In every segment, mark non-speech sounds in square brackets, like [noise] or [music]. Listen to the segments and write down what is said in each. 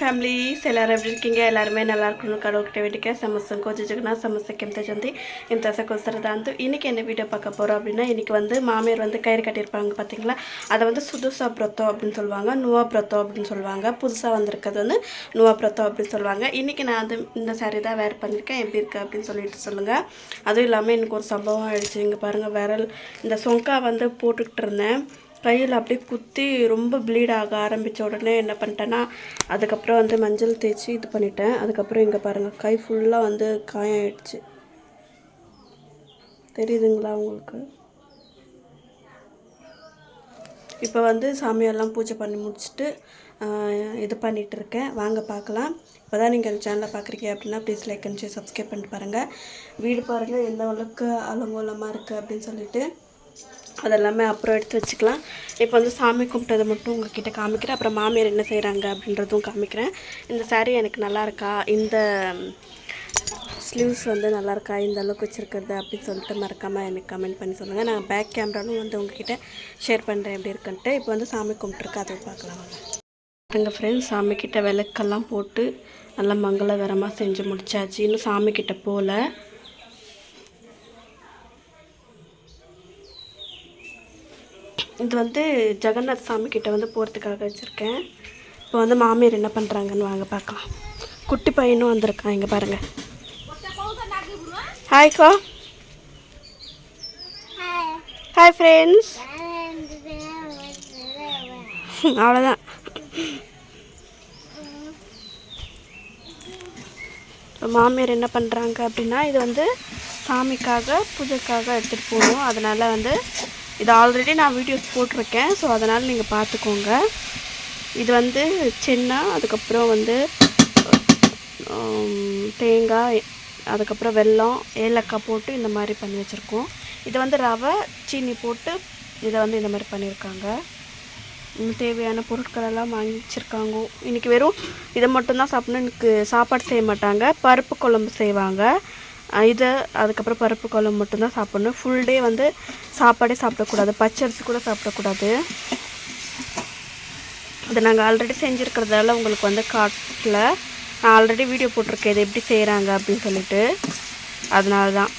Families ಎಲ್ಲರೂ எப்படி இருக்கீங்க எல்லாருமே நல்லா இருக்கணும் கடவுள்கிட்ட வேண்டிக்க ಸಮಸ್ಯೆ கொஞ்சம் ಸಮಸ್ಯೆಗೆ ಎಂತ ಜಂದಿ ಇಂಥ ಸಕೋಸ್ಕರದ ಅಂತು இன்னைக்கு என்ன வீடியோ பார்க்க போகிறோம் அப்படின்னா இன்னைக்கு வந்து மாமியார் வந்து கயிறு கட்டியிருப்பாங்க பார்த்தீங்களா அதை வந்து சுதுசா பிரத்தம் அப்படின்னு சொல்லுவாங்க நுவா பிரத்தம் அப்படின்னு சொல்லுவாங்க புதுசாக வந்திருக்கிறது வந்து நுவா பிரத்தம் அப்படின்னு சொல்லுவாங்க இன்னைக்கு நான் வந்து இந்த saree தான் வேர் பண்ணியிருக்கேன் எப்படி இருக்குது அப்படின்னு சொல்லிட்டு சொல்லுங்கள் அதுவும் இல்லாமல் எனக்கு ஒரு சம்பவம் ஆயிடுச்சு இங்கே பாருங்கள் விரல் இந்த சொங்கா வந்து போட்டுக்கிட்டு இருந்தேன் கையில் அப்படியே குத்தி ரொம்ப ப்ளீட் ஆக ஆரம்பித்த உடனே என்ன பண்ணிட்டேன்னா அதுக்கப்புறம் வந்து மஞ்சள் தேய்ச்சி இது பண்ணிட்டேன். அதுக்கப்புறம் இங்கே பாருங்கள் கை ஃபுல்லாக வந்து காயம் ஆயிடுச்சு தெரியுதுங்களா உங்களுக்கு? இப்போ வந்து சாமியெல்லாம் பூஜை பண்ணி முடிச்சுட்டு இது பண்ணிகிட்டு இருக்கேன். வாங்க பார்க்கலாம் இப்போ தான் நீங்கள் சேனலை பார்க்குறீங்க அப்படின்னா please like and share subscribe பண்ணிட்டு பாருங்கள் வீடு பாருங்கள் எந்த அளவுக்கு அலங்கோலமாக இருக்குது அப்படின்னு சொல்லிட்டு. அதெல்லாமே அப்புறம் எடுத்து வச்சுக்கலாம். இப்போ வந்து சாமி கும்பிட்டதை மட்டும் உங்ககிட்ட காமிக்கிறேன். அப்புறம் மாமியார் என்ன செய்கிறாங்க அப்படின்றதும் காமிக்கிறேன். இந்த சாரீ எனக்கு நல்லா இருக்கா? இந்த ஸ்லீவ்ஸ் வந்து நல்லா இருக்கா? இந்த அளவுக்கு வச்சுருக்கிறது அப்படின்னு சொல்லிட்டு மறக்காமல் எனக்கு கமெண்ட் பண்ணி சொல்லுங்கள் நான் பேக் கேமராலும் வந்து உங்ககிட்ட ஷேர் பண்ணுறேன் எப்படி இருக்குன்ட்டு. இப்போ வந்து சாமி கும்பிட்டுருக்கு அதை பார்க்கலாம். எங்கள் ஃப்ரெண்ட்ஸ் சாமிக்கிட்ட விளக்கெல்லாம் போட்டு நல்லா மங்களகரமாக செஞ்சு முடிச்சாச்சு. இன்னும் சாமிக்கிட்ட போகல இது வந்து ஜெகநாத் சாமி கிட்டே வந்து போகிறதுக்காக வச்சுருக்கேன். இப்போ வந்து மாமியார் என்ன பண்ணுறாங்கன்னு வாங்க பார்க்கலாம். குட்டி பையனும் வந்திருக்கான் இங்கே பாருங்கள் ஹாய்க்கா ஹாய் ஃப்ரெண்ட்ஸ் அவ்வளோதான் இப்போ மாமியார் என்ன பண்ணுறாங்க அப்படின்னா இது வந்து சாமிக்காக பூஜைக்காக எடுத்துகிட்டு போகணும். அதனால் வந்து இது ஆல்ரெடி நான் வீடியோஸ் போட்டிருக்கேன் ஸோ அதனால் நீங்கள் பார்த்துக்கோங்க. இது வந்து சென்னா அதுக்கப்புறம் வந்து தேங்காய் அதுக்கப்புறம் வெல்லம் ஏலக்காய் போட்டு இந்த மாதிரி பண்ணி வச்சுருக்கோம். இது வந்து ரவை சீனி போட்டு இதை வந்து இந்த மாதிரி பண்ணியிருக்காங்க. தேவையான பொருட்களெல்லாம் வாங்கி வச்சுருக்காங்க. இன்றைக்கி வெறும் இதை மட்டும்தான் சாப்பிட்ணும் எனக்கு சாப்பாடு செய்ய மாட்டாங்க பருப்பு குழம்பு செய்வாங்க. இதை அதுக்கப்புறம் பருப்பு குழம்பு மட்டும்தான் சாப்பிடணும். ஃபுல் டே வந்து சாப்பாடே சாப்பிடக்கூடாது. பச்சரிசி கூட சாப்பிடக்கூடாது. இதை நாங்கள் ஆல்ரெடி செஞ்சுருக்கிறதால உங்களுக்கு வந்து காட்டில். நான் ஆல்ரெடி வீடியோ போட்டிருக்கேன். இதை எப்படி செய்கிறாங்க அப்படின்னு சொல்லிட்டு. அதனால தான்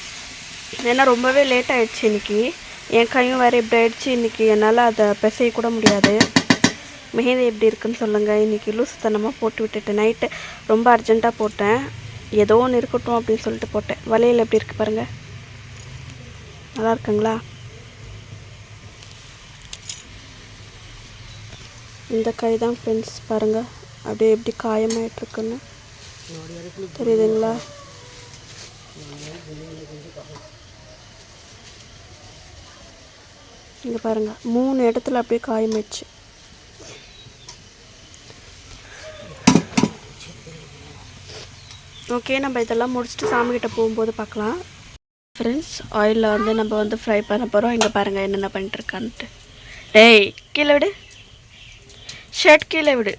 ஏன்னா ரொம்பவே லேட் ஆகிடுச்சு இன்றைக்கி என் கையும் வேறு இப்படி ஆகிடுச்சு இன்றைக்கி என்னால் அதை பிசைய கூட முடியாது. மெஹந்தி எப்படி இருக்குன்னு சொல்லுங்கள் இன்றைக்கி லூசுத்தனமாக போட்டு விட்டுட்டு நைட்டு ரொம்ப அர்ஜெண்ட்டாக போட்டேன். ஏதோ ஒன்று இருக்கட்டும் அப்படின்னு சொல்லிட்டு போட்டேன். வளையல் எப்படி இருக்குது பாருங்கள் நல்லா இருக்குங்களா? இந்த கை தான் ஃப்ரெண்ட்ஸ் பாருங்கள் அப்படியே எப்படி காயமாயிட்ருக்குன்னு தெரியுதுங்களா? இங்கே பாருங்கள் மூணு இடத்துல அப்படியே காயமாயிடுச்சு. ஓகே நம்ம இதெல்லாம் முடிச்சுட்டு சாமிக்கிட்ட போகும்போது பார்க்கலாம். ஃப்ரெண்ட்ஸ் ஆயிலில் வந்து நம்ம வந்து ஃப்ரை பண்ண போகிறோம் இங்கே பாருங்கள் என்னென்ன பண்ணிட்டுருக்கான்ட்டு. டேய் கீழே விடு. ஷர்ட் கீழே விடு.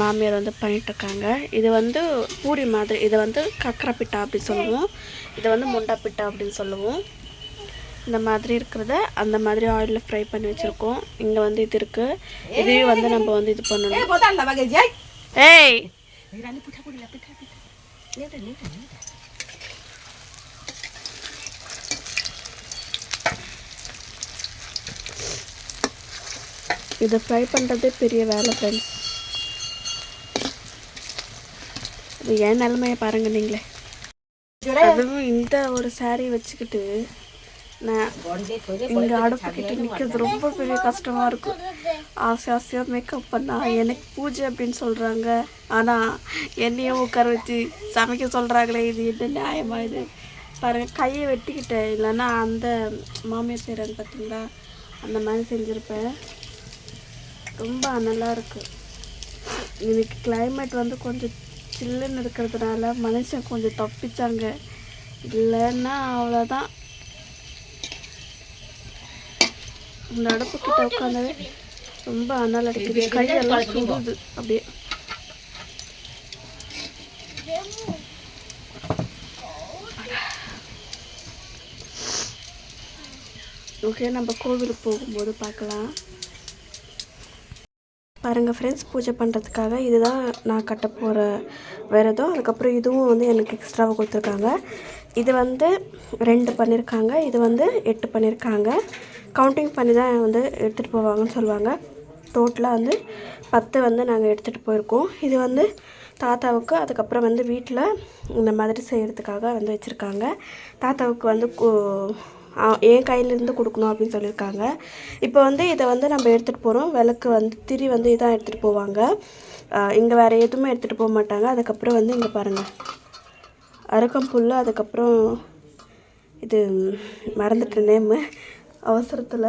மாமியார் வந்து பண்ணிட்டுருக்காங்க. இது வந்து பூரி மாதிரி இதை வந்து கக்கரை பிட்டா அப்படின்னு சொல்லுவோம். இதை வந்து முண்டா பிட்டா அப்படின்னு சொல்லுவோம். இந்த மாதிரி இருக்கிறத அந்த மாதிரி ஆயிலில் ஃப்ரை பண்ணி வச்சுருக்கோம். இங்கே வந்து இது இருக்குது இதையும் வந்து நம்ம வந்து இது பண்ணணும். ஏய் இதை ஃப்ரை பண்ணுறதே பெரிய வேலை ஃப்ரெண்ட்ஸ் இது என் நிலமையை பாருங்க நீங்களே. அதுவும் இந்த ஒரு saree வச்சுக்கிட்டு இங்கே அடுப்புக்கிட்ட நிற்கிறது ரொம்ப பெரிய கஷ்டமாக இருக்கும் ஆசை ஆசையாக மேக்கப் பண்ணா எனக்கு பூஜை அப்படின்னு சொல்கிறாங்க ஆனால் என்னையும் உட்கார வச்சு சமைக்க சொல்கிறாங்களே இது என்ன நியாயமாக இது? பாருங்கள் கையை வெட்டிக்கிட்டேன். இல்லைன்னா அந்த மாமியார் செய்கிறாங்க பார்த்தீங்களா அந்த மாதிரி செஞ்சுருப்பேன். ரொம்ப நல்லா இருக்குது இன்னைக்கு கிளைமேட் வந்து கொஞ்சம் சில்லுன்னு இருக்கிறதுனால மனுஷன் கொஞ்சம் தப்பிச்சாங்க. இல்லைன்னா அவ்வளோதான் இந்த அடுப்பு கிட்ட உட்காந்தாவே ரொம்ப அனல் அடிக்குது. கையெல்லாம் சுடுது அப்படியே. ஓகே நம்ம கோவிலுக்கு போகும்போது பார்க்கலாம். பாருங்கள் ஃப்ரெண்ட்ஸ் பூஜை பண்ணுறதுக்காக இதுதான் நான் கட்ட போகிற விரதம். அதுக்கப்புறம் இதுவும் வந்து எனக்கு எக்ஸ்ட்ராவாக கொடுத்துருக்காங்க. இது வந்து ரெண்டு பண்ணியிருக்காங்க இது வந்து எட்டு பண்ணியிருக்காங்க கவுண்டிங் பண்ணி தான் வந்து எடுத்துகிட்டு போவாங்கன்னு சொல்லுவாங்க. டோட்டலாக வந்து பத்து வந்து நாங்கள் எடுத்துகிட்டு போயிருக்கோம். இது வந்து தாத்தாவுக்கு அதுக்கப்புறம் வந்து வீட்டில் இந்த மாதிரி செய்கிறதுக்காக வந்து வச்சுருக்காங்க. தாத்தாவுக்கு வந்து என் கையிலேருந்து கொடுக்கணும் அப்படின்னு சொல்லியிருக்காங்க. இப்போ வந்து இதை வந்து நம்ம எடுத்துகிட்டு போகிறோம் விளக்கு வந்து திரி வந்து இதான் எடுத்துகிட்டு போவாங்க. இங்கே வேறு எதுவுமே எடுத்துகிட்டு போக மாட்டாங்க. அதுக்கப்புறம் வந்து இங்கே பாருங்கள் அருக்கம்புல் அதுக்கப்புறம் இது மறந்துட்ட நேமு. அவசரத்தில்.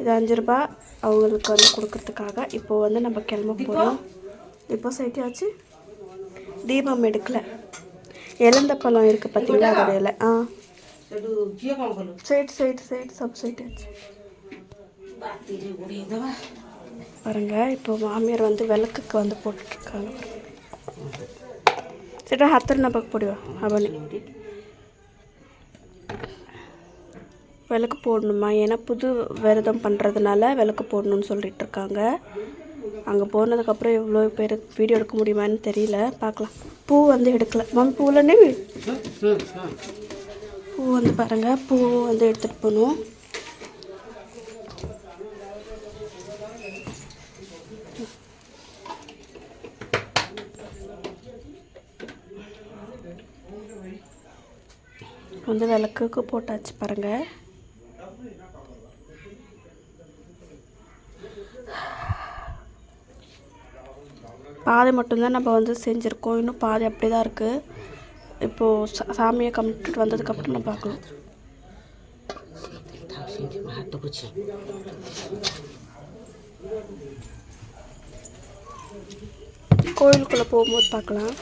இது அஞ்சு ரூபாய் அவங்களுக்கு வந்து கொடுக்கறதுக்காக இப்போ வந்து நம்ம கிளம்ப போகிறோம் இப்போ சைட்டியாச்சு தீபம் எடுக்கலை. எலந்த பழம் இருக்குது பார்த்தீங்களா அதோட ஆ. Side side side sub side ஆச்சு. பாருங்க இப்போ மாமியார் வந்து விளக்குக்கு வந்து போட்டுட்ருக்காங்க சரி ஹத்தர் நம்பக்கு போடுவோம் அவனு. விளக்கு போடணுமா? ஏன்னா புது விரதம் பண்ணுறதுனால விளக்கு போடணும்னு சொல்லிட்டு இருக்காங்க அங்கே போனதுக்கப்புறம் எவ்வளோ பேர் வீடியோ எடுக்க முடியுமான்னு தெரியல. பார்க்கலாம் பூ வந்து எடுக்கல. மம்மி பூலனே பூ வந்து பாருங்கள் பூ வந்து எடுத்துகிட்டு போகணும். வந்து விளக்குக்கு போட்டாச்சு பாருங்கள் பாதை மட்டும்தான் நம்ம வந்து செஞ்சுருக்கோம். இன்னும் பாதை அப்படி தான் இருக்குது இப்போது சா சாமியை கும்பிட்டுட்டு வந்ததுக்கப்புறம் நம்ம பார்க்கலாம். கோயிலுக்குள்ளே போகும்போது பார்க்கலாம்.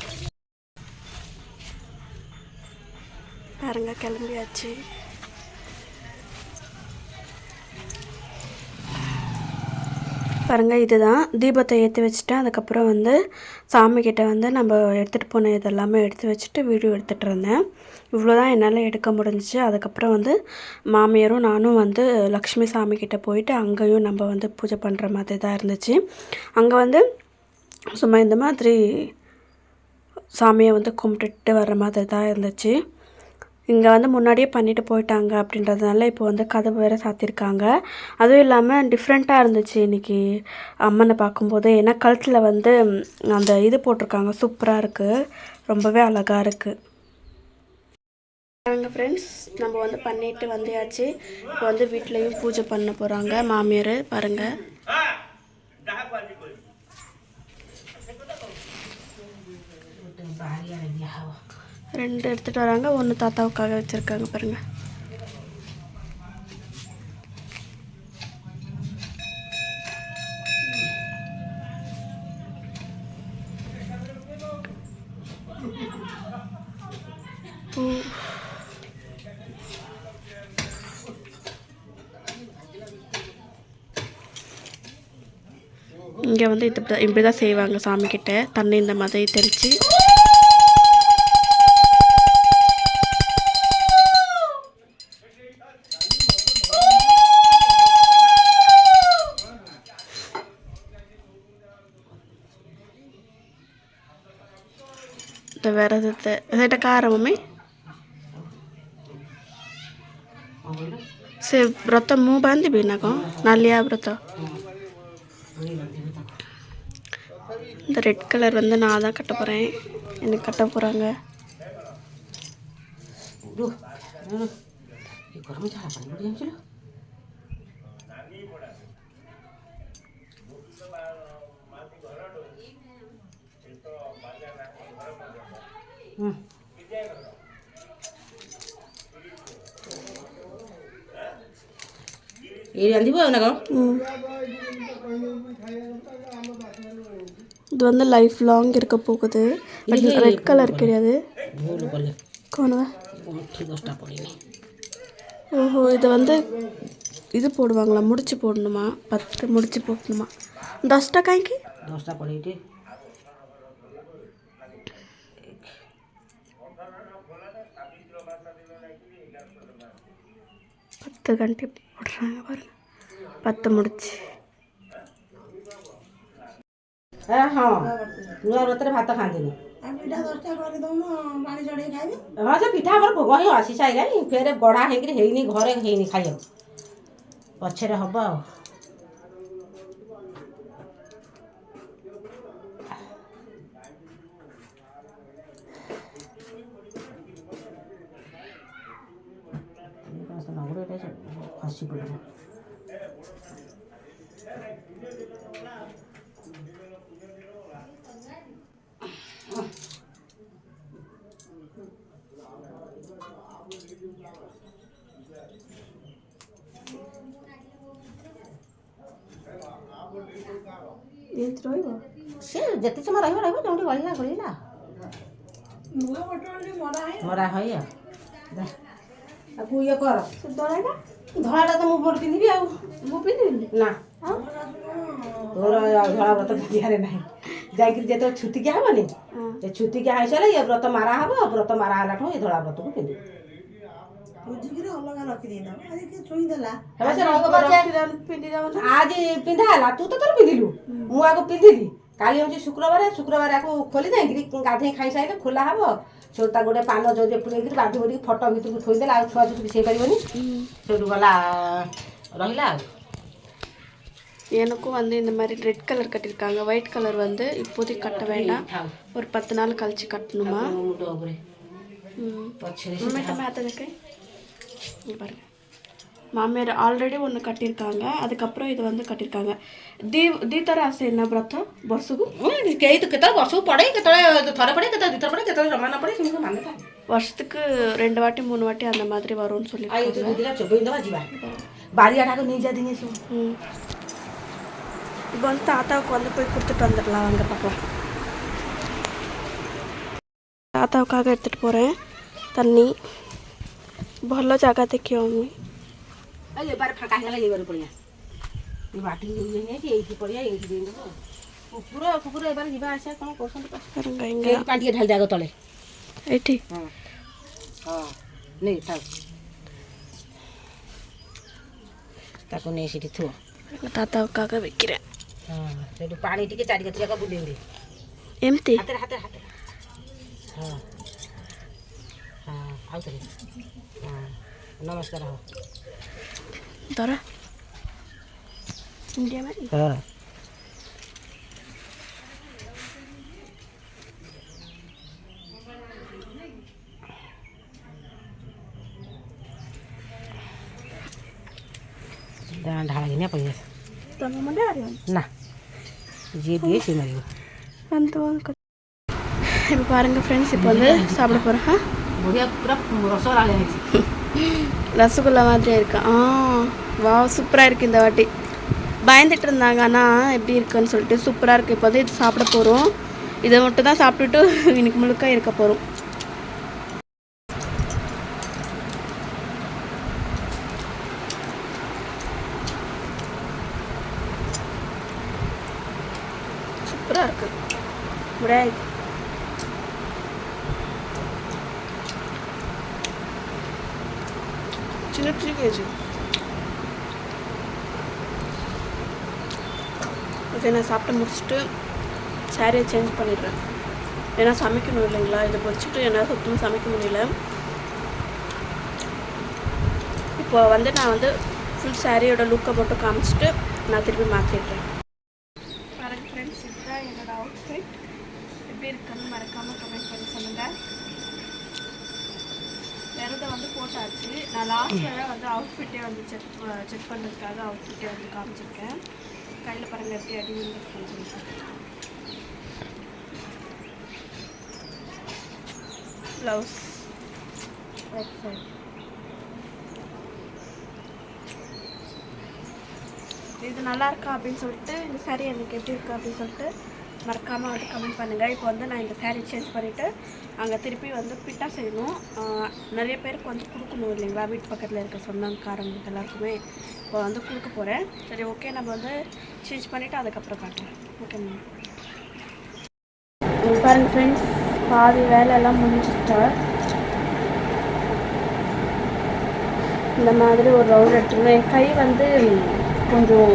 பாருங்க கிளம்பியாச்சு. பாருங்கள் இதுதான். தீபத்தை ஏற்றி வச்சுட்டேன் அதுக்கப்புறம் வந்து சாமிக்கிட்ட வந்து நம்ம எடுத்துகிட்டு போன இதெல்லாமே எடுத்து வச்சுட்டு வீடியோ எடுத்துகிட்டு இருந்தேன். இவ்வளோ தான் என்னால் எடுக்க முடிஞ்சிச்சு. அதுக்கப்புறம் வந்து மாமியாரும் நானும் வந்து லக்ஷ்மி சாமிக்கிட்ட போயிட்டு அங்கேயும் நம்ம வந்து பூஜை பண்ணுற மாதிரி தான் இருந்துச்சு. அங்கே வந்து சும்மா இந்த மாதிரி சாமியை வந்து கும்பிட்டுட்டு வர்ற மாதிரி தான் இருந்துச்சு. இங்கே வந்து முன்னாடியே பண்ணிட்டு போயிட்டாங்க அப்படின்றதுனால இப்போ வந்து கதவு வேறு சாத்தியிருக்காங்க அதுவும் இல்லாமல் டிஃப்ரெண்ட்டாக இருந்துச்சு இன்றைக்கி அம்மனை பார்க்கும்போது. ஏன்னா கழுத்தில் வந்து அந்த இது போட்டிருக்காங்க. சூப்பராக இருக்குது ரொம்பவே அழகாக இருக்குது நாங்கள் ஃப்ரெண்ட்ஸ் நம்ம வந்து பண்ணிட்டு வந்தியாச்சு. இப்போ வந்து வீட்லேயும் பூஜை பண்ண போகிறாங்க மாமியார் பாருங்கள் ரெண்டு எடுத்துகிட்டு வராங்க. ஒன்று தாத்தாவுக்காக வச்சுருக்காங்க பாருங்கள் பூ இங்கே வந்து இது இப்படி தான் செய்வாங்க சாமிக்கிட்ட தண்ணி இந்த மாதிரி தெளித்து இந்த விரதத்தை ସେଇଟା କାହାର ମମି କ'ଣ କହିଲୁ ସେ ବ୍ରତ ମୁଁ ବାନ୍ଧିବି ନା କ'ଣ ନାଲିଆ ବ୍ରତ ଆଣି ବାନ୍ଧିବୁ ତାକୁ இந்த ரெட் கலர் வந்து நான் தான் கட்ட போகிறேன் எனக்கு கட்ட போகிறாங்க ଉଡୁ ଉଡୁ। ଏ ଗରମ ଏଇ ରାନ୍ଧିବ ନା କ'ଣ ம் இது வந்து லைஃப் லாங் இருக்க போகுது பட் ரெட் கலர் கிடையாது ଭୁଲ କଲେ கோணுவா ଗଣ୍ଠି ଦଶଟା ପଡ଼ିନି ஓஹோ இதை வந்து இது போடுவாங்களா முடிச்சு போடணுமா பத்து முடிச்சு போடணுமா தஸ்டா காய்க்கு ଦଶଟା ପଡ଼ିକି பத்து கண்டி போடுறாங்க பாருங்க பத்து முடிச்சு ଏ ହଁ ନୂଆ ବ୍ରତରେ ଭାତ ଖାଆନ୍ତିନି ଆଉ ପିଠା ଦଶଟା କରିଦଉନ ପାଣି ଚଢ଼େଇ ଖାଇବେ ହଁ ସେ ପିଠା ଆମର ଭୋଗ ହିଁ ଆସି ସାରିଲାଣି ଫେରେ ଗଢ଼ା ହେଇକିରି ହେଇନି ଘରେ ହେଇନି ଖାଇବାକୁ ପଛରେ ହବ ଆଉ ଖସି ପଡ଼ିବ ଏମିତି ରହିବ ସେ ଯେତେ ସମୟ ରହିବ ରହିବ ଯେଉଁଠି ଗଳିଲା ଗଳିଲା ନୂଆ ବଟନରେ ମରା ହେଇ ମରା ହଇ ଆଉ ଦେ। ତାକୁ ଇଏ କର ସେ ଦଳାଟା ଧଳାଟା ତ ମୁଁ ମୋର ପିନ୍ଧିବି ଆଉ ମୁଁ ପିନ୍ଧିବିନି ନା ତୋର ଆଉ ଧଳା ବ୍ରତ ପିନ୍ଧିବାରେ ନାହିଁ ଯାଇକିରି ଯେତେବେଳେ ଛୁତିକିଆ ହବନି ହଁ ଏ ଛୁତିକିଆ ହେଇସାରିଲେ ଏ ବ୍ରତ ମାରା ହବ ବ୍ରତ ମାରା ହେଲାଠୁ ଏ ଧଳା ବ୍ରତକୁ ପିନ୍ଧିବୁ ବୁଝିକିରି ଅଲଗା ରଖିଦେଇଥାଉ ଆଜି କିଏ ଛୁଇଁ ଦେଲା ଏବେ ସେ ରଙ୍ଗ ପଛେ ପିନ୍ଧିଦେବ ନା ଆଜି ପିନ୍ଧା ହେଲା ତୁ ତ ତୋର ପିନ୍ଧିଲୁ ମୁଁ ଆକୁ ପିନ୍ଧିଲି କାଲି ହେଉଛି ଶୁକ୍ରବାର ଶୁକ୍ରବାର ଆକୁ ଖୋଲି ଦେଇକିରି ଗାଧେଇ ଖାଇସାରିଲେ ଖୋଲା ହବ ସେଠୁ ତା ଗୋଟେ ପାନ ଜରିରେ ପୁରେଇକିରି ବାନ୍ଧି ବୁଡ଼ିକି ଫଟୋ ଭିତରକୁ ଥୋଇଦେଲେ ଆଉ ଛୁଆ ଛୁଟି ମିଶେଇ ପାରିବନି ସେଠୁ ଗଲା ରହିଲା ଆଉ எனக்கும் வந்து இந்த மாதிரி ரெட் கலர் கட்டியிருக்காங்க ஒயிட் கலர் வந்து இப்போதைக்கு கட்ட வேண்டாம் ଥାଉ ஒரு பத்து நாள் கழிச்சு கட்டணுமா ମୁଣ୍ଡ ଉପରେ ம் ପଛରେ மம்மிட்ட மேத்ததுக்கு இங்க பாருங்க மாமியார் ஆல்ரெடி ஒன்று கட்டியிருக்காங்க அதுக்கப்புறம் இது வந்து கட்டியிருக்காங்க ଦି ଦୁଇଥର ଆସେ ନା ବ୍ରତ ବର୍ଷକୁ କେହି ତ କେତେବେଳେ ବର୍ଷକୁ ପଡ଼େ କେତେବେଳେ ଥରେ ପଡ଼େ କେତେବେଳେ ଦୁଇଥର ପଡ଼େ କେତେବେଳେ ଜମା ନ ପଡ଼େ ସେମିତି ମାନେ ଥାଏ வருஷத்துக்கு ரெண்டு வாட்டி மூணு வாட்டி அந்த மாதிரி வரும்னு ଆଉ சொல்லியிருக்காங்க ଏଇଠି ଦୁଇଟା ଚୋବେଇ ଦେବା ଯିବା ବାରିଆଟାକୁ ନେଇଯା ଦିନେ ସବୁ ம் இப்போ வந்து தாத்தாவுக்கு வந்து போய் கொடுத்துட்டு வந்துடலாம் வாங்க பார்க்கலாம் தாத்தாவுக்காக எடுத்துகிட்டு போகிறேன் தண்ணி ଭଲ ଜାଗା ଦେଖିବ ମୁଁ এই এবার ফাঁকা হয়ে গেলে এইবার পড়িয়া এই বাটি নিয়েছি এইଠି পড়িয়া এইଠି দিয়ে দেবো। কুকুর কুকুর এবার যা আসা কম করছেন পাঁচিয়ে ঢালি দেখ তলে। এইটি। হ্যাঁ। হ্যাঁ নেই থাক। তাকে নিয়ে সেটি থুয়া দাদা কাকা বিক্রি? হ্যাঁ সেটু পানি টিকে চারিকতি যাক বুলেই দে এমতি? হাতে হাতে হাতে হ্যাঁ। হ্যাঁ আউতরে হ্যাঁ নমস্কার হ্যাঁ Ntar ah. Ini dia mati. Ah. Dan dah ini apa ya? Tamu Mandarin. Nah. Jadi oh. sih mari. Antuan ke. Ibu parang ke friends ipolle iya. sabla parha. Bodi akurak murosor sih. [laughs] Rasgulla மாதிரி இருக்கா? ஆ வா சூப்பராக இருக்குது இந்த வாட்டி. பயந்துட்டு இருந்தாங்க ஆனால் எப்படி இருக்குன்னு சொல்லிட்டு சூப்பராக இருக்குது இப்போ வந்து இது சாப்பிட போகிறோம் இதை மட்டும் தான் சாப்பிட்டுட்டு இன்னைக்கு முழுக்க இருக்க போகிறோம் சூப்பராக இருக்குது முடியாது சின்ன சின்ன கேஜி சரி நான் சாப்பிட்டு முடிச்சுட்டு சேரீயை சேஞ்ச் பண்ணிடுறேன். ஏன்னா சமைக்கணும் இல்லைங்களா? இதை வச்சுட்டு என்னால் சுத்தமாக சமைக்க முடியல. இப்போ வந்து நான் வந்து ஃபுல் சாரியோட லுக்கை மட்டும் காமிச்சிட்டு நான் திருப்பி மாற்றிடுறேன் பாருங்க ஃப்ரெண்ட்ஸ் இதுதான் என்னோடய அவுட்ஃபிட் எப்படி இருக்குன்னு மறக்காமல் கமெண்ட் பண்ணி சொல்லுங்கள் விரத வந்து போட்டாச்சு. நான் லாஸ்ட்டில் வந்து அவுட்ஃபிட்டே வந்து செக் செக் பண்ணுறதுக்காக அவுட்ஃபிட்டே வந்து காமிச்சிருக்கேன். கையில் பாருங்க எப்படி அடி விழுந்துருக்குன்னு சொல்லிட்டு. ப்ளவுஸ் ரைட் சைடு இது நல்லா இருக்கா அப்படின்னு சொல்லிட்டு இந்த saree எனக்கு எப்படி இருக்கு அப்படின்னு சொல்லிட்டு மறக்காமல் வந்து கமெண்ட் பண்ணுங்கள் இப்போ வந்து நான் இந்த சேரீ சேஞ்ச் பண்ணிவிட்டு அங்கே திருப்பி வந்து பிட்டா செய்யணும். நிறைய பேருக்கு வந்து கொடுக்கணும் இல்லைங்களா? வீட்டு பக்கத்தில் இருக்க சொந்தக்காரங்களுக்கு எல்லாருக்குமே இப்போ வந்து கொடுக்க போகிறேன் சரி ஓகே நம்ம வந்து சேஞ்ச் பண்ணிவிட்டு அதுக்கப்புறம் காட்டுறேன் ஓகே மேம் பாருங்க ஃப்ரெண்ட்ஸ் பாதி வேலையெல்லாம் முடிஞ்சிட்டா. இந்த மாதிரி ஒரு ரவுண்ட் எடுத்துக்கணும். என் கை வந்து கொஞ்சம்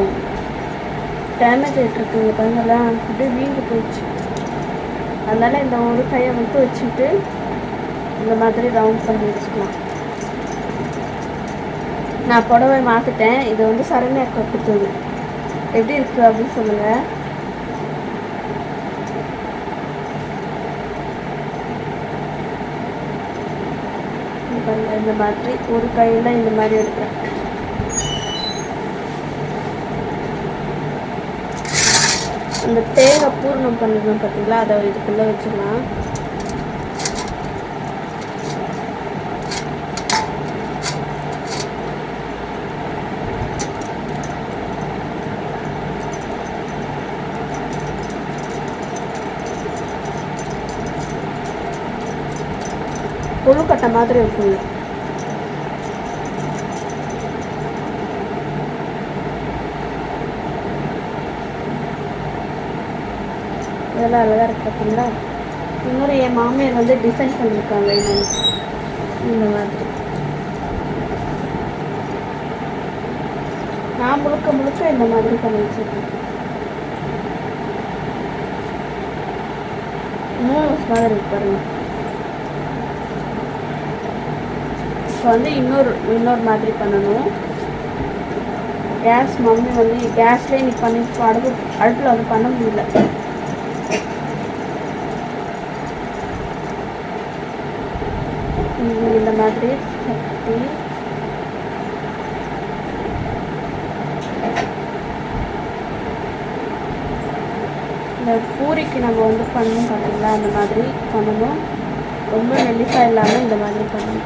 டேமேஜ் ஆகிட்டுருக்குங்க பாருங்களேன். அப்படியே வீங்கி போயிடுச்சு அதனால் இந்த ஒரு கையை மட்டும் வச்சுட்டு இந்த மாதிரி ரவுண்ட் பண்ணி வச்சுக்கலாம். நான் புடவை மாற்றிட்டேன் இது வந்து சரண்யாக்கா கொடுத்தது. எப்படி இருக்குது அப்படின்னு சொல்லுங்கள் இந்த மாதிரி ஒரு கையில் இந்த மாதிரி எடுக்கிறேன். அந்த தேங்காய் பூர்ணம் பண்ணிருந்தோம் பார்த்தீங்களா? அதை இதுக்குள்ளே வச்சிடலாம். கொழுக்கட்டை மாதிரி இருக்குங்க. அதெல்லாம் அழகாக இருக்குது பார்த்தீங்களா இன்னொரு என் மாமியார் வந்து டிசைன் பண்ணியிருக்காங்க இந்த மாதிரி. நான் முழுக்க முழுக்க இந்த மாதிரி பண்ணி வச்சுருக்கேன். மூணு மாதிரி இருக்கு பாருங்க. இப்போ வந்து இன்னொரு இன்னொரு மாதிரி பண்ணணும். கேஸ் மம்மி வந்து கேஸ்லேயே நீ பண்ணி அடுப்பு அடுப்பில் வந்து பண்ண முடியல. இந்த மாதிரி. சட்டி இந்த பூரிக்கு நம்ம வந்து பண்ணணும் பார்த்தீங்களா அந்த மாதிரி பண்ணணும். ரொம்ப நெல்லிக்காய் இல்லாமல் இந்த மாதிரி பண்ணணும்.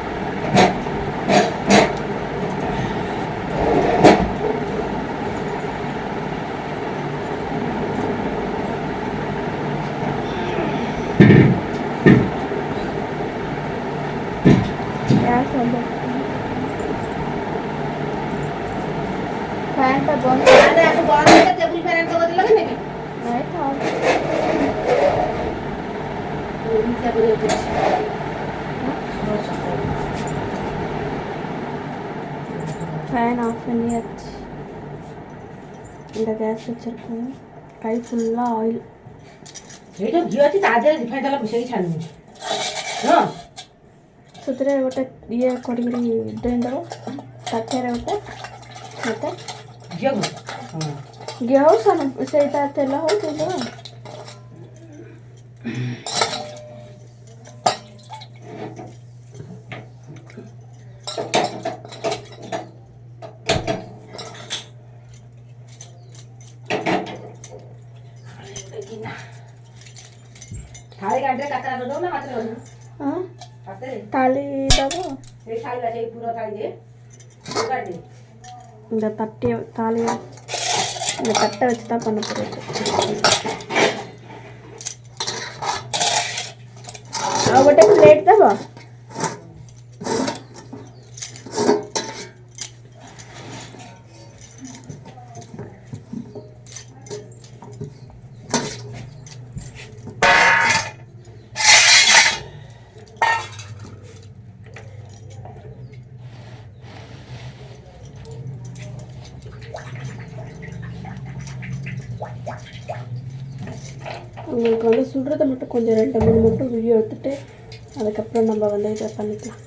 ఫ్యాన్ ఆఫ్ చేయచ్చు ఇంకా గ్యాస్ వచ్చారు కై ఫుల్లా ఆయిల్ ସେଇଟା ଘିଅ ଅଛି ତା ଦେହରେ ରିଫାଇନ୍ ତେଲ ମିଶେଇକି ଛାଣି ଦେଉଛି ହଁ ସେଥିରେ ଗୋଟେ ଇଏ କରିକିରି ଡେଇଁ ଦେବ ତାଟିଆରେ ଗୋଟେ ମୋତେ ଘିଅ ଘିଅ ହଉ ସେଇଟା ତେଲ ହଉ ଦେଇଦେବ కింద తాళి కంటే కత్తెర రోజు మాత్రం రోజు తాళి దాబు ఏ తాళి రా చేయి పూర్వ తాళి చేయి இந்த தட்டிய தாலியா இந்த தட்டை வச்சு தான் பண்ண போகிறது ஒவ்வொரு பிளேட் தான் உங்களுக்கு வந்து சுடுறதை மட்டும் கொஞ்சம் ரெண்டு மூணு மட்டும் வீடியோ எடுத்துட்டு அதுக்கப்புறம் நம்ம வந்து இதை பண்ணிக்கலாம்.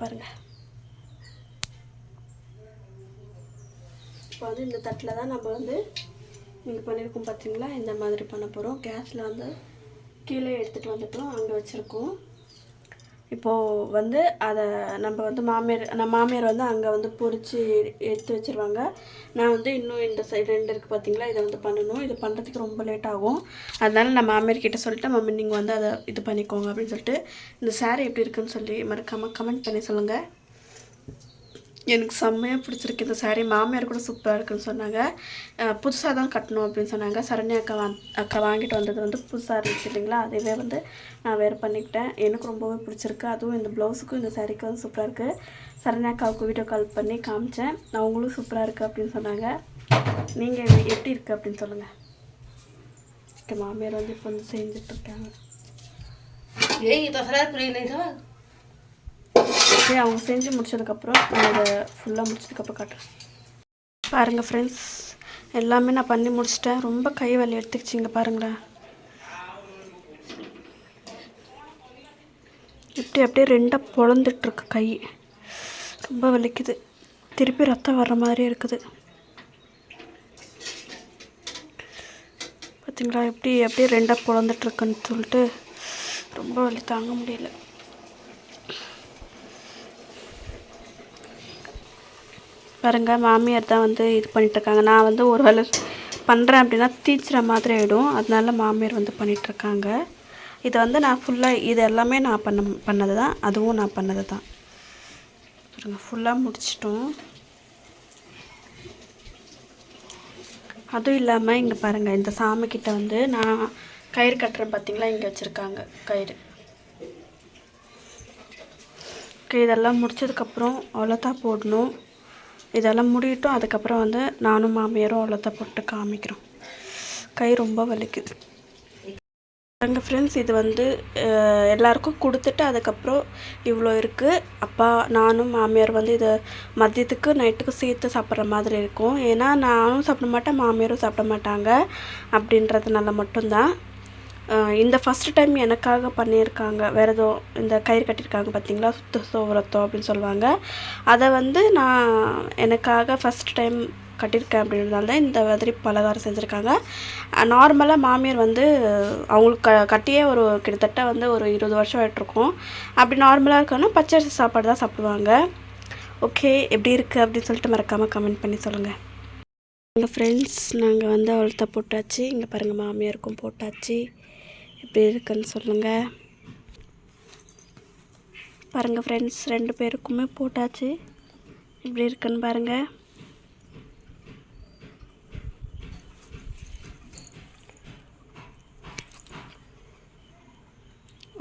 பாருங்கள் இப்போ வந்து இந்த தட்டில் தான் நம்ம வந்து இங்கே பண்ணியிருக்கோம் பார்த்தீங்களா இந்த மாதிரி பண்ண போகிறோம் கேஸில் வந்து கீழே எடுத்துகிட்டு வந்துட்டோம். அங்கே வச்சுருக்கோம். இப்போது வந்து அதை நம்ம வந்து மாமியார் நம்ம மாமியார் வந்து அங்கே வந்து பொறிச்சு எடுத்து வச்சுருவாங்க. நான் வந்து இன்னும் இந்த சைடு ரெண்டு இருக்குது பார்த்தீங்களா இதை வந்து பண்ணணும். இது பண்ணுறதுக்கு ரொம்ப லேட் ஆகும். அதனால நான் மாமியார் கிட்டே சொல்லிட்டு மம்மி நீங்கள் வந்து அதை இது பண்ணிக்கோங்க அப்படின்னு சொல்லிட்டு இந்த saree எப்படி இருக்குன்னு சொல்லி மறக்காமல் கமெண்ட் பண்ணி சொல்லுங்கள் எனக்கு செம்மையாக பிடிச்சிருக்கு. இந்த சாரீ மாமியார் கூட சூப்பராக இருக்குன்னு சொன்னாங்க. புதுசாக தான் கட்டணும் அப்படின்னு சொன்னாங்க. சரண்யா அக்கா வா அக்கா வாங்கிட்டு வந்தது வந்து புதுசாக இருந்துச்சு இல்லைங்களா? அதுவே வந்து நான் வேறு பண்ணிக்கிட்டேன். எனக்கு ரொம்பவே பிடிச்சிருக்கு. அதுவும் இந்த ப்ளவுஸுக்கும் இந்த சாரீக்கு வந்து சூப்பராக இருக்குது சரண்யா அக்காவுக்கு வீடியோ கால் பண்ணி காமிச்சேன். அவங்களும் சூப்பராக இருக்குது அப்படின்னு சொன்னாங்க. நீங்கள் எப்படி இருக்குது அப்படின்னு சொல்லுங்கள் மாமியார் வந்து இப்போ வந்து செஞ்சிட்ருக்காங்க ஏய் தசரா புரியல சரி அவங்க செஞ்சு முடிச்சதுக்கப்புறம் நான் இதை ஃபுல்லாக முடிச்சதுக்கப்புறம் காட்டுறேன். பாருங்கள் ஃப்ரெண்ட்ஸ் எல்லாமே நான் பண்ணி முடிச்சிட்டேன். ரொம்ப கை வலி எடுத்துக்கிச்சிங்க பாருங்களேன். இப்படி அப்படியே ரெண்டாக பொழந்துட்டுருக்கு கை. ரொம்ப வலிக்குது. திருப்பி ரத்தம் வர்ற மாதிரி இருக்குது. பார்த்தீங்களா எப்படி அப்படியே ரெண்டாக பொழந்துட்டுருக்குன்னு சொல்லிட்டு ரொம்ப வலி தாங்க முடியல. பாருங்க மாமியார் தான் வந்து இது பண்ணிட்டு இருக்காங்க நான் வந்து ஒரு வேளை பண்ணுறேன் அப்படின்னா தீச்சுற மாதிரி ஆகிடும் அதனால மாமியார் வந்து பண்ணிகிட்ருக்காங்க இருக்காங்க வந்து நான் ஃபுல்லாக இது எல்லாமே நான் பண்ண பண்ணது தான் அதுவும் நான் பண்ணது தான் பாருங்க ஃபுல்லாக முடிச்சிட்டோம். அதுவும் இல்லாமல் இங்கே பாருங்கள் இந்த சாமிக்கிட்ட வந்து நான் கயிறு கட்டுறேன் பார்த்திங்களா இங்கே வச்சுருக்காங்க கயிறு. ஓகே இதெல்லாம் முடிச்சதுக்கப்புறம் அவ்வளோதான் போடணும். இதெல்லாம் முடியட்டும். அதுக்கப்புறம் வந்து நானும் மாமியாரும் அவ்வளோதான் போட்டு காமிக்கிறோம். கை ரொம்ப வலிக்குது. எங்கள் ஃப்ரெண்ட்ஸ் இது வந்து எல்லாருக்கும் கொடுத்துட்டு அதுக்கப்புறம் இவ்வளோ இருக்குது அப்பா நானும் மாமியார் வந்து இதை மதியத்துக்கு நைட்டுக்கு சேர்த்து சாப்பிட்ற மாதிரி இருக்கும். ஏன்னா நானும் சாப்பிட மாட்டேன் மாமியாரும் சாப்பிட மாட்டாங்க. அப்படின்றதுனால மட்டும்தான். இந்த ஃபஸ்ட்டு டைம் எனக்காக பண்ணியிருக்காங்க வேறு ஏதோ இந்த கயிறு கட்டியிருக்காங்க பார்த்தீங்களா சுத்த சோவரத்தம் அப்படின்னு சொல்லுவாங்க. அதை வந்து நான் எனக்காக ஃபஸ்ட் டைம் கட்டியிருக்கேன் அப்படின்றதால தான் இந்த மாதிரி பலகாரம் செஞ்சுருக்காங்க. நார்மலாக மாமியார் வந்து அவங்களுக்கு க கட்டியே ஒரு கிட்டத்தட்ட வந்து ஒரு இருபது வருஷம் ஆகிட்ருக்கும் அப்படி நார்மலாக இருக்கணும் பச்சரிசி சாப்பாடு தான் சாப்பிடுவாங்க. ஓகே எப்படி இருக்குது அப்படின்னு சொல்லிட்டு மறக்காமல் கமெண்ட் பண்ணி சொல்லுங்கள் எங்கள் ஃப்ரெண்ட்ஸ் நாங்கள் வந்து அவள்கிட்ட போட்டாச்சு. இங்கே பாருங்கள் மாமியாருக்கும் போட்டாச்சு. எப்படி இருக்குன்னு சொல்லுங்கள் பாருங்கள் ஃப்ரெண்ட்ஸ் ரெண்டு பேருக்குமே போட்டாச்சு. எப்படி இருக்குன்னு பாருங்கள்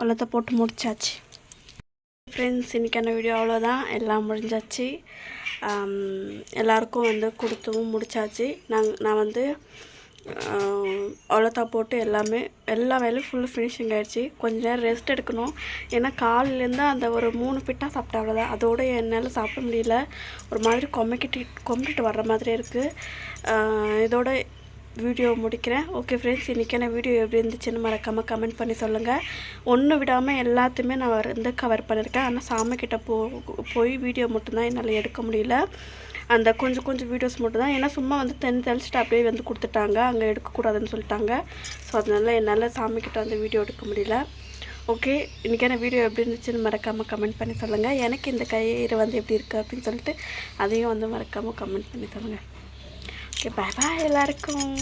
உலகத்தை போட்டு முடிச்சாச்சு. ஃப்ரெண்ட்ஸ் இன்றைக்கான வீடியோ அவ்வளோதான் எல்லாம் முடிஞ்சாச்சு. எல்லாருக்கும் வந்து கொடுத்தும் முடிச்சாச்சு. நாங்கள் நான் வந்து அவ்வளோத்தா போட்டு எல்லாமே எல்லா வேலையும் ஃபுல்லாக ஃபினிஷிங் ஆயிடுச்சு. கொஞ்ச நேரம் ரெஸ்ட் எடுக்கணும். ஏன்னா காலையிலேருந்து அந்த ஒரு மூணு பிட்டா சாப்பிட்டா அவ்வளோதான் அதோட என்னால் சாப்பிட முடியல. ஒரு மாதிரி கொமைக்கிட்டு கொம்பிட்டு வர்ற மாதிரி இருக்குது இதோட வீடியோ முடிக்கிறேன். ஓகே ஃப்ரெண்ட்ஸ் இன்றைக்கான வீடியோ எப்படி இருந்துச்சுன்னு மறக்காமல் கமெண்ட் பண்ணி சொல்லுங்கள் ஒன்று விடாமல் எல்லாத்தையுமே நான் வந்து கவர் பண்ணியிருக்கேன் ஆனால் சாமிக்கிட்ட போ போய் வீடியோ மட்டும்தான் என்னால் எடுக்க முடியல. அந்த கொஞ்சம் கொஞ்சம் வீடியோஸ் மட்டும் தான். ஏன்னா சும்மா வந்து தென் தெளிச்சிட்டு அப்படியே வந்து கொடுத்துட்டாங்க. அங்கே எடுக்கக்கூடாதுன்னு சொல்லிட்டாங்க. ஸோ அதனால என்னால் சாமிக்கிட்ட வந்து வீடியோ எடுக்க முடியல. ஓகே இன்றைக்கான வீடியோ எப்படி இருந்துச்சுன்னு மறக்காமல் கமெண்ட் பண்ணி சொல்லுங்கள் எனக்கு இந்த கயிறு வந்து எப்படி இருக்குது அப்படின்னு சொல்லிட்டு அதையும் வந்து மறக்காமல் கமெண்ட் பண்ணி சொல்லுங்கள் ஓகே பாய் பாய் எல்லாருக்கும்.